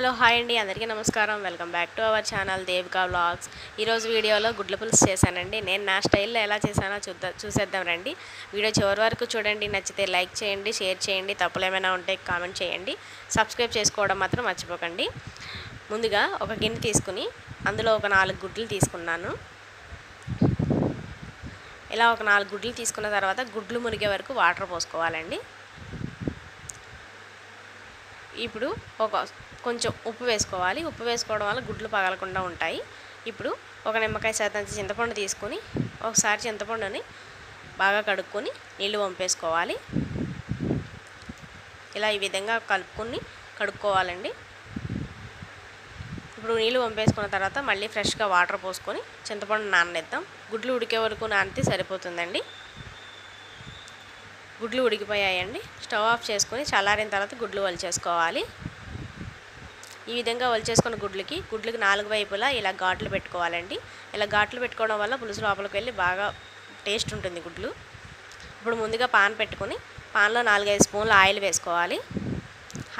Hello hi అండి. అందరికీ నమస్కారం. Welcome back to our channel Devika vlogs. ఈరోజు వీడియోలో గుడ్ల పులుసు చేశానండి. నేను నా స్టైల్లో ఎలా చేశానో చూద్దా చూసేద్దాం రండి. వీడియో చివరి వరకు చూడండి. నచ్చితే లైక్ చేయండి షేర్ చేయండి. తప్పులు ఏమైనా ఉంటే కామెంట్ చేయండి. సబ్స్క్రైబ్ చేసుకోవడం మాత్రం మర్చిపోకండి. ముందుగా ఒక గిన్నె తీసుకుని అందులో ఒక నాలుగు గుడ్లు తీసుకున్నాను. ఇలా ఒక నాలుగు గుడ్లు తీసుకున్న తర్వాత గుడ్లు మునిగే వరకు వాటర్ పోసుకోవాలండి. ఇప్పుడు ఒక కొంచెం ఉప్పు వేసుకోవాలి. ఉప్పు వేసుకోవడం వల్ల గుడ్లు పగలకుండా ఉంటాయి. ఇప్పుడు ఒక నిమ్మకాయ శాతం చింతపండు తీసుకొని ఒకసారి చింతపండుని బాగా కడుక్కొని నీళ్ళు పంపేసుకోవాలి ఇలా ఈ విధంగా కలుపుకొని కడుక్కోవాలండి. ఇప్పుడు నీళ్ళు పంపేసుకున్న తర్వాత మళ్ళీ ఫ్రెష్గా వాటర్ పోసుకొని చింతపండు నాననిద్దాం. గుడ్లు ఉడికే వరకు నానితే సరిపోతుందండి. గుడ్లు ఉడికిపోయాయండి. స్టవ్ ఆఫ్ చేసుకొని చల్లారిన తర్వాత గుడ్లు వలిచేసుకోవాలి. ఈ విధంగా వలిచేసుకున్న గుడ్లకి గుడ్లకి నాలుగు వైపులా ఇలా ఘాట్లు పెట్టుకోవాలండి. ఇలా ఘాట్లు పెట్టుకోవడం వల్ల పులుసు లోపలికి వెళ్ళి బాగా టేస్ట్ ఉంటుంది గుడ్లు. ఇప్పుడు ముందుగా పాన్ పెట్టుకొని పాన్లో నాలుగైదు స్పూన్లు ఆయిల్ వేసుకోవాలి.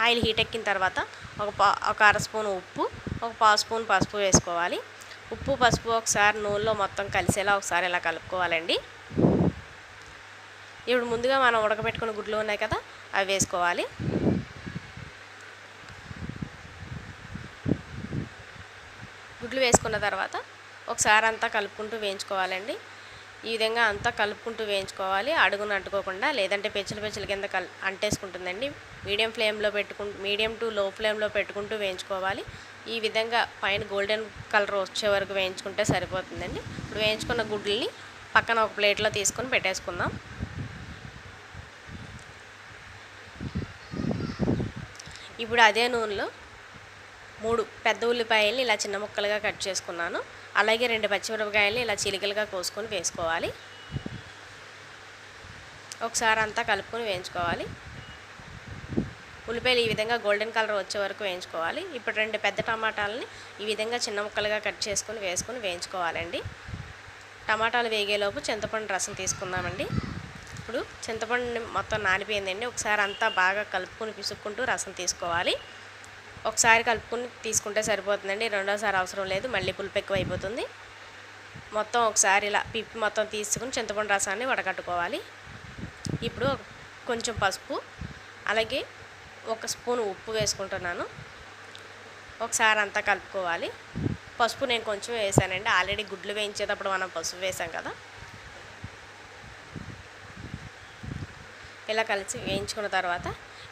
ఆయిల్ హీట్ ఎక్కిన తర్వాత ఒక పా ఒక అర స్పూన్ ఉప్పు ఒక పావు స్పూన్ పసుపు వేసుకోవాలి. ఉప్పు పసుపు ఒకసారి నూనెలో మొత్తం కలిసేలా ఒకసారి ఇలా కలుపుకోవాలండి. ఇప్పుడు ముందుగా మనం ఉడకబెట్టుకున్న గుడ్లు ఉన్నాయి కదా అవి వేసుకోవాలి. గుడ్లు వేసుకున్న తర్వాత ఒకసారి అంతా కలుపుకుంటూ వేయించుకోవాలండి. ఈ విధంగా అంతా కలుపుకుంటూ వేయించుకోవాలి. అడుగును అంటుకోకుండా లేదంటే పెచ్చులు పెచ్చుల కింద కల్ అంటేసుకుంటుందండి. మీడియం ఫ్లేమ్లో పెట్టుకు మీడియం టు లో ఫ్లేమ్లో పెట్టుకుంటూ వేయించుకోవాలి. ఈ విధంగా పైన గోల్డెన్ కలర్ వచ్చే వరకు వేయించుకుంటే సరిపోతుందండి. ఇప్పుడు వేయించుకున్న గుడ్లని పక్కన ఒక ప్లేట్లో తీసుకొని పెట్టేసుకుందాం. ఇప్పుడు అదే నూనెలో మూడు పెద్ద ఉల్లిపాయల్ని ఇలా చిన్న ముక్కలుగా కట్ చేసుకున్నాను. అలాగే రెండు పచ్చిమిరపకాయల్ని ఇలా చిలికలుగా కోసుకొని వేసుకోవాలి. ఒకసారి అంతా కలుపుకొని వేయించుకోవాలి. ఉల్లిపాయలు ఈ విధంగా గోల్డెన్ కలర్ వచ్చే వరకు వేయించుకోవాలి. ఇప్పుడు రెండు పెద్ద టమాటాలని ఈ విధంగా చిన్న ముక్కలుగా కట్ చేసుకొని వేసుకొని వేయించుకోవాలండి. టమాటాలు వేగేలోపు చింతపండు రసం తీసుకుందామండి. ఇప్పుడు చింతపండు మొత్తం నానిపోయిందండి. ఒకసారి అంతా బాగా కలుపుకొని పిసుక్కుంటూ రసం తీసుకోవాలి. ఒకసారి కలుపుకొని తీసుకుంటే సరిపోతుందండి. రెండోసారి అవసరం లేదు. మళ్ళీ పులుపు ఎక్కువ అయిపోతుంది మొత్తం ఒకసారి ఇలా పిప్పి మొత్తం తీసుకుని చింతపండు రసాన్ని వడకట్టుకోవాలి. ఇప్పుడు కొంచెం పసుపు అలాగే ఒక స్పూన్ ఉప్పు వేసుకుంటున్నాను. ఒకసారి అంతా కలుపుకోవాలి. పసుపు నేను కొంచెం వేసానండి. ఆల్రెడీ గుడ్లు వేయించేటప్పుడు మనం పసుపు వేసాం కదా. ఇలా కలిసి వేయించుకున్న తర్వాత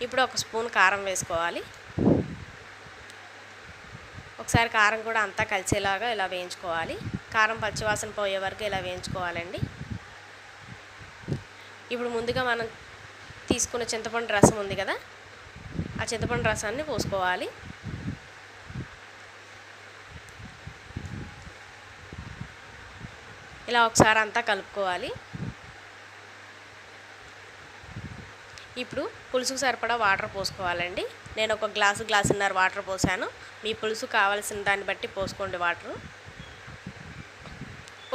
ఇప్పుడు ఒక స్పూన్ కారం వేసుకోవాలి. ఒకసారి కారం కూడా అంతా కలిసేలాగా ఇలా వేయించుకోవాలి. కారం పచ్చివాసన పోయే వరకు ఇలా వేయించుకోవాలండి. ఇప్పుడు ముందుగా మనం తీసుకున్న చింతపండు రసం ఉంది కదా ఆ చింతపండు రసాన్ని పోసుకోవాలి. ఇలా ఒకసారి అంతా కలుపుకోవాలి. ఇప్పుడు పులుసుకు సరిపడా వాటర్ పోసుకోవాలండి. నేను ఒక గ్లాసు గ్లాసున్నర వాటర్ పోసాను. మీ పులుసు కావాల్సిన దాన్ని బట్టి పోసుకోండి వాటరు.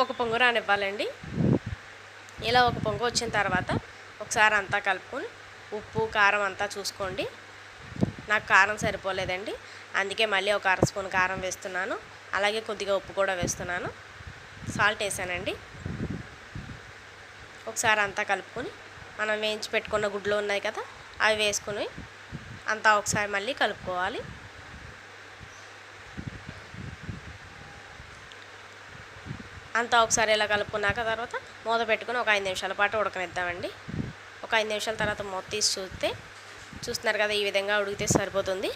ఒక పొంగు రానివ్వాలండి. ఇలా ఒక పొంగు వచ్చిన తర్వాత ఒకసారి అంతా కలుపుకొని ఉప్పు కారం అంతా చూసుకోండి. నాకు కారం సరిపోలేదండి. అందుకే మళ్ళీ ఒక అర స్పూన్ కారం వేస్తున్నాను. అలాగే కొద్దిగా ఉప్పు కూడా వేస్తున్నాను. సాల్ట్ వేసానండి. ఒకసారి అంతా కలుపుకొని మనం వేయించి పెట్టుకున్న గుడ్లు ఉన్నాయి కదా అవి వేసుకుని అంతా ఒకసారి మళ్ళీ కలుపుకోవాలి. అంతా ఒకసారి ఇలా కలుపుకున్నాక తర్వాత మూత పెట్టుకుని ఒక ఐదు నిమిషాల పాటు ఉడకనిద్దామండి. ఒక ఐదు నిమిషాల తర్వాత మూత తీసి చూస్తే చూస్తున్నారు కదా ఈ విధంగా ఉడికితే సరిపోతుంది.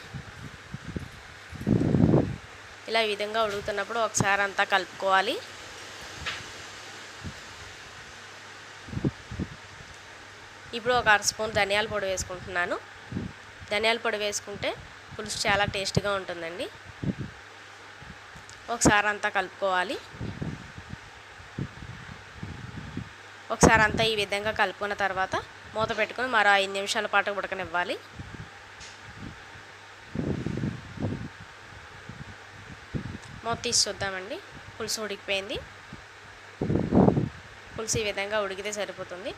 ఇలా ఈ విధంగా ఉడుకుతున్నప్పుడు ఒకసారి అంతా కలుపుకోవాలి. ఇప్పుడు ఒక అర స్పూన్ ధనియాల పొడి వేసుకుంటున్నాను. ధనియాల పొడి వేసుకుంటే పులుసు చాలా టేస్ట్గా ఉంటుందండి. ఒకసారి అంతా కలుపుకోవాలి. ఒకసారి అంతా ఈ విధంగా కలుపుకున్న తర్వాత మూత పెట్టుకొని మరో ఐదు నిమిషాల పాటు ఉడకనివ్వాలి. మూత తీసి చూద్దామండి. పులుసు ఉడికిపోయింది. పులుసు ఈ విధంగా ఉడికితే సరిపోతుంది.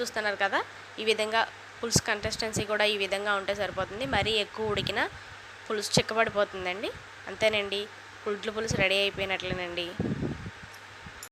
చూస్తున్నారు కదా ఈ విధంగా పులుసు కంటెస్టెన్సీ కూడా ఈ విధంగా ఉంటే సరిపోతుంది. మరీ ఎక్కువ ఉడికిన పులుసు చిక్కబడిపోతుందండి. అంతేనండి. గుడ్లు పులుసు రెడీ అయిపోయినట్లేనండి.